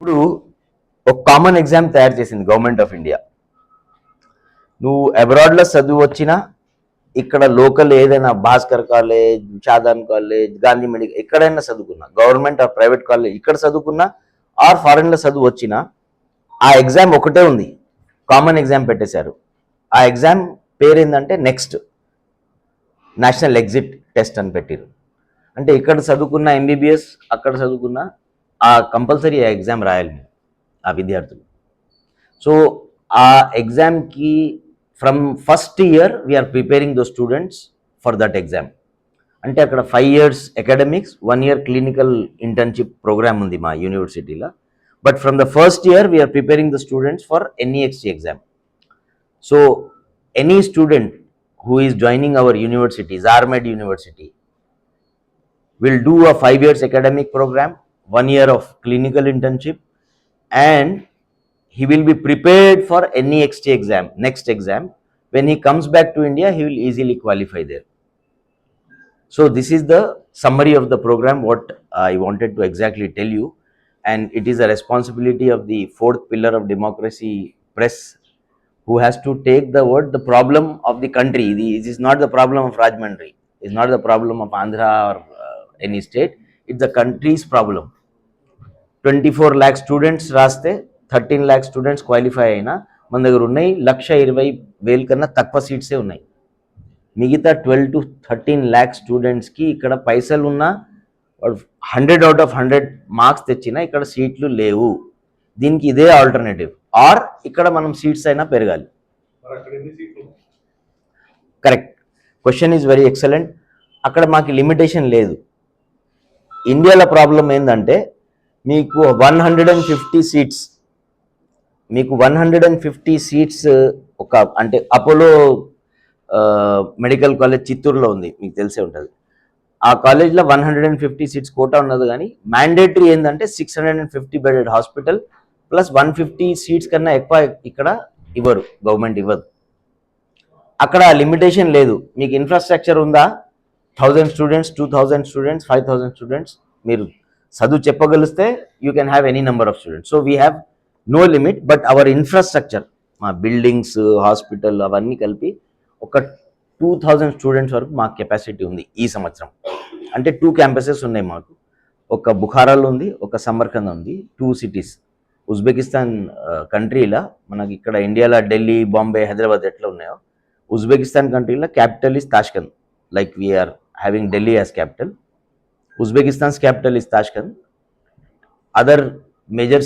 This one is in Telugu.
ఇప్పుడు ఒక కామన్ ఎగ్జామ్ తయారు చేసింది గవర్నమెంట్ ఆఫ్ ఇండియా నువ్వు అబ్రాడ్లో చదువు వచ్చినా ఇక్కడ లోకల్ ఏదైనా Bhaskar college Shadan college Gandhi medical ఎక్కడైనా చదువుకున్నా గవర్నమెంట్ ఆర్ ప్రైవేట్ కాలేజ్ ఇక్కడ చదువుకున్నా ఆర్ ఫారెన్లో చదువు వచ్చినా ఆ ఎగ్జామ్ ఒకటే ఉంది. కామన్ ఎగ్జామ్ పెట్టేశారు. ఆ ఎగ్జామ్ పేరు ఏంటంటే నెక్స్ట్ నేషనల్ ఎగ్జిట్ టెస్ట్ అని పెట్టారు అంటే ఇక్కడ చదువుకున్న ఎంబీబీఎస్ అక్కడ చదువుకున్న ఆ కంపల్సరీ ఆ ఎగ్జామ్ రాయాలి మీరు ఆ విద్యార్థులు సో ఆ ఎగ్జామ్కి from first year we are preparing those students for that exam అంటే అక్కడ five years academics one year clinical internship programme ఉంది మా యూనివర్సిటీలో but from the first year we are preparing the students for NEXT exam so any student who is joining our university, Zarmed University, will do a five years academic program, one year of clinical internship, and he will be prepared for any NEXT exam, next exam. When he comes back to India, he will easily qualify there. So this is the summary of the program, what I wanted to exactly tell you. And it is a responsibility of the fourth pillar of democracy, press, who has to take the word the problem of the country. The- It is not the problem of Rajmandri. It's not the problem of Andhra or uh, any state. It's the country's problem. Twenty four lakh students రాస్తే థర్టీన్ ల్యాక్ స్టూడెంట్స్ క్వాలిఫై అయినా మన దగ్గర ఉన్నాయి. లక్ష ఇరవై వేల కన్నా తక్కువ సీట్సే ఉన్నాయి. మిగతా ట్వెల్వ్ టు థర్టీన్ ల్యాక్ స్టూడెంట్స్కి ఇక్కడ పైసలు ఉన్నా hundred out of hundred marks తెచ్చినా ఇక్కడ సీట్లు లేవు. దీనికి ఇదే ఆల్టర్నేటివ్ ఆర్ ఇక్కడ మనం సీట్స్ అయినా పెరగాలి. Correct question is very excellent అక్కడ మాకు లిమిటేషన్ లేదు. ఇండియాలో ప్రాబ్లం ఏంటంటే మీకు one hundred and fifty seats మీకు one hundred and fifty seats ఒక అంటే అపోలో మెడికల్ కాలేజ్ చిత్తూరులో ఉంది మీకు తెలిసే ఉంటుంది. ఆ కాలేజ్లో one hundred and fifty seats quota ఉన్నది కానీ మ్యాండేటరీ ఏంటంటే six hundred and fifty bedded hospital plus one fifty seats కన్నా ఎక్కువ ఇక్కడ ఇవ్వరు గవర్నమెంట్ ఇవ్వదు. అక్కడ లిమిటేషన్ లేదు. మీకు ఇన్ఫ్రాస్ట్రక్చర్ ఉందా? Thousand students two thousand students five thousand students మీరు చదువు చెప్పగలిస్తే you can have any number of students so we have no limit but our infrastructure మా బిల్డింగ్స్ హాస్పిటల్ అవన్నీ కలిపి ఒక టూ థౌజండ్ స్టూడెంట్స్ వరకు మా కెపాసిటీ ఉంది ఈ సంవత్సరం. అంటే టూ క్యాంపసెస్ ఉన్నాయి మాకు. ఒక బుఖారాలో ఉంది ఒక సమర్కంద్ ఉంది టూ సిటీస్ ఉజ్బెకిస్తాన్ కంట్రీలో మనకి ఇక్కడ ఇండియాలో ఢిల్లీ బాంబే హైదరాబాద్ ఎట్లా ఉన్నాయో ఉజ్బెకిస్తాన్ కంట్రీలో capital is Tashkent like we are having Delhi as capital Uzbekistan's capital is Tashkent other major